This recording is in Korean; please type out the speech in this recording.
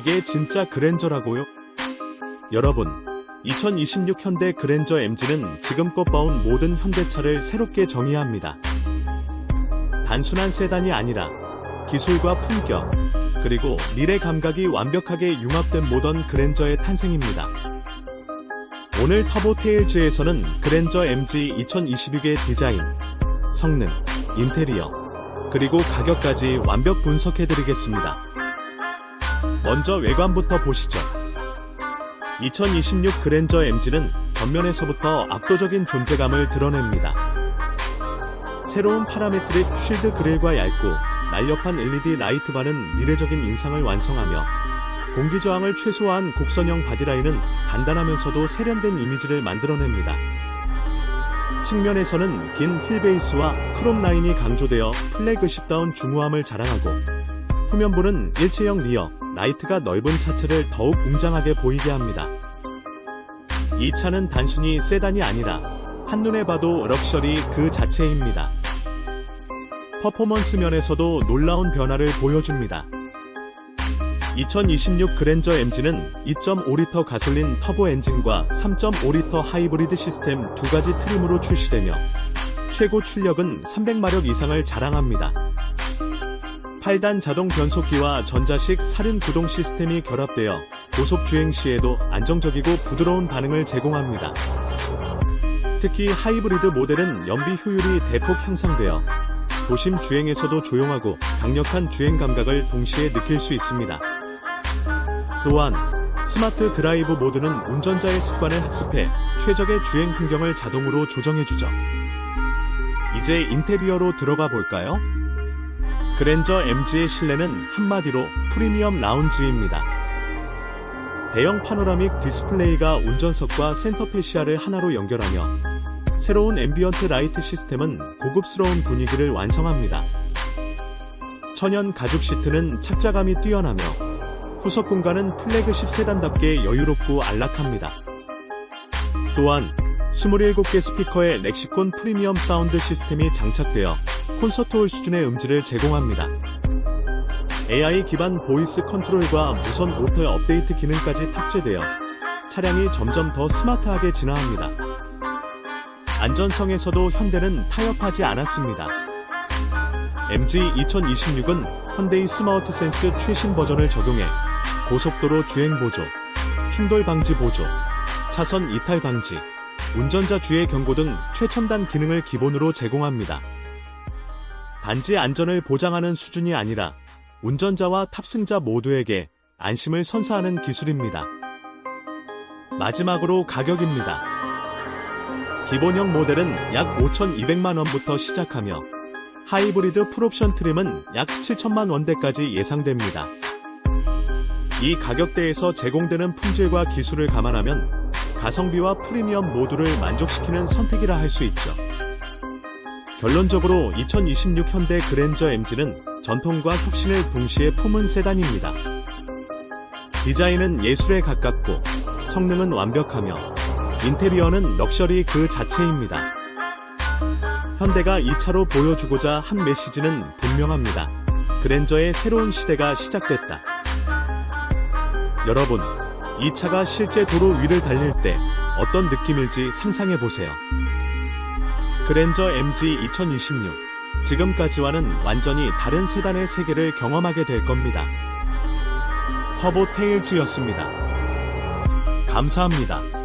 이게 진짜 그랜저라고요? 여러분, 2026 현대 그랜저 MG는 지금껏 봐온 모든 현대차를 새롭게 정의합니다. 단순한 세단이 아니라 기술과 품격, 그리고 미래 감각이 완벽하게 융합된 모던 그랜저의 탄생입니다. 오늘 터보 테일즈에서는 그랜저 MG 2026의 디자인, 성능, 인테리어, 그리고 가격까지 완벽 분석해드리겠습니다. 먼저 외관부터 보시죠. 2026 그랜저 MG는 전면에서부터 압도적인 존재감을 드러냅니다. 새로운 파라메트릭 쉴드 그릴과 얇고 날렵한 LED 라이트바는 미래적인 인상을 완성하며 공기 저항을 최소화한 곡선형 바디라인은 단단하면서도 세련된 이미지를 만들어냅니다. 측면에서는 긴 휠베이스와 크롬 라인이 강조되어 플래그십다운 중후함을 자랑하고 후면부는 일체형 리어, 라이트가 넓은 차체를 더욱 웅장하게 보이게 합니다. 이 차는 단순히 세단이 아니라 한눈에 봐도 럭셔리 그 자체입니다. 퍼포먼스 면에서도 놀라운 변화를 보여줍니다. 2026 그랜저 MG는 2.5리터 가솔린 터보 엔진과 3.5리터 하이브리드 시스템 두 가지 트림으로 출시되며 최고 출력은 300마력 이상을 자랑합니다. 8단 자동 변속기와 전자식 살인 구동 시스템이 결합되어 고속 주행 시에도 안정적이고 부드러운 반응을 제공합니다. 특히 하이브리드 모델은 연비 효율이 대폭 향상되어 도심 주행에서도 조용하고 강력한 주행 감각을 동시에 느낄 수 있습니다. 또한 스마트 드라이브 모드는 운전자의 습관을 학습해 최적의 주행 풍경을 자동으로 조정해주죠. 이제 인테리어로 들어가 볼까요? 그랜저 MG의 실내는 한마디로 프리미엄 라운지입니다. 대형 파노라믹 디스플레이가 운전석과 센터페시아를 하나로 연결하며 새로운 앰비언트 라이트 시스템은 고급스러운 분위기를 완성합니다. 천연 가죽 시트는 착자감이 뛰어나며 후석 공간은 플래그십 세단답게 여유롭고 안락합니다. 또한 27개 스피커의 렉시콘 프리미엄 사운드 시스템이 장착되어 콘서트홀 수준의 음질을 제공합니다. AI 기반 보이스 컨트롤과 무선 오토 업데이트 기능까지 탑재되어 차량이 점점 더 스마트하게 진화합니다. 안전성에서도 현대는 타협하지 않았습니다. MG 2026은 현대의 스마트 센스 최신 버전을 적용해 고속도로 주행 보조, 충돌 방지 보조, 차선 이탈 방지, 운전자 주의 경고 등 최첨단 기능을 기본으로 제공합니다. 단지 안전을 보장하는 수준이 아니라 운전자와 탑승자 모두에게 안심을 선사하는 기술입니다. 마지막으로 가격입니다. 기본형 모델은 약 5,200만원부터 시작하며 하이브리드 풀옵션 트림은 약 7천만 원대까지 예상됩니다. 이 가격대에서 제공되는 품질과 기술을 감안하면 가성비와 프리미엄 모두를 만족시키는 선택이라 할 수 있죠. 결론적으로 2026 현대 그랜저 MG는 전통과 혁신을 동시에 품은 세단입니다. 디자인은 예술에 가깝고 성능은 완벽하며 인테리어는 럭셔리 그 자체입니다. 현대가 이 차로 보여주고자 한 메시지는 분명합니다. 그랜저의 새로운 시대가 시작됐다. 여러분, 이 차가 실제 도로 위를 달릴 때 어떤 느낌일지 상상해 보세요. 그랜저 MG 2026. 지금까지와는 완전히 다른 세단의 세계를 경험하게 될 겁니다. 터보 테일즈였습니다. 감사합니다.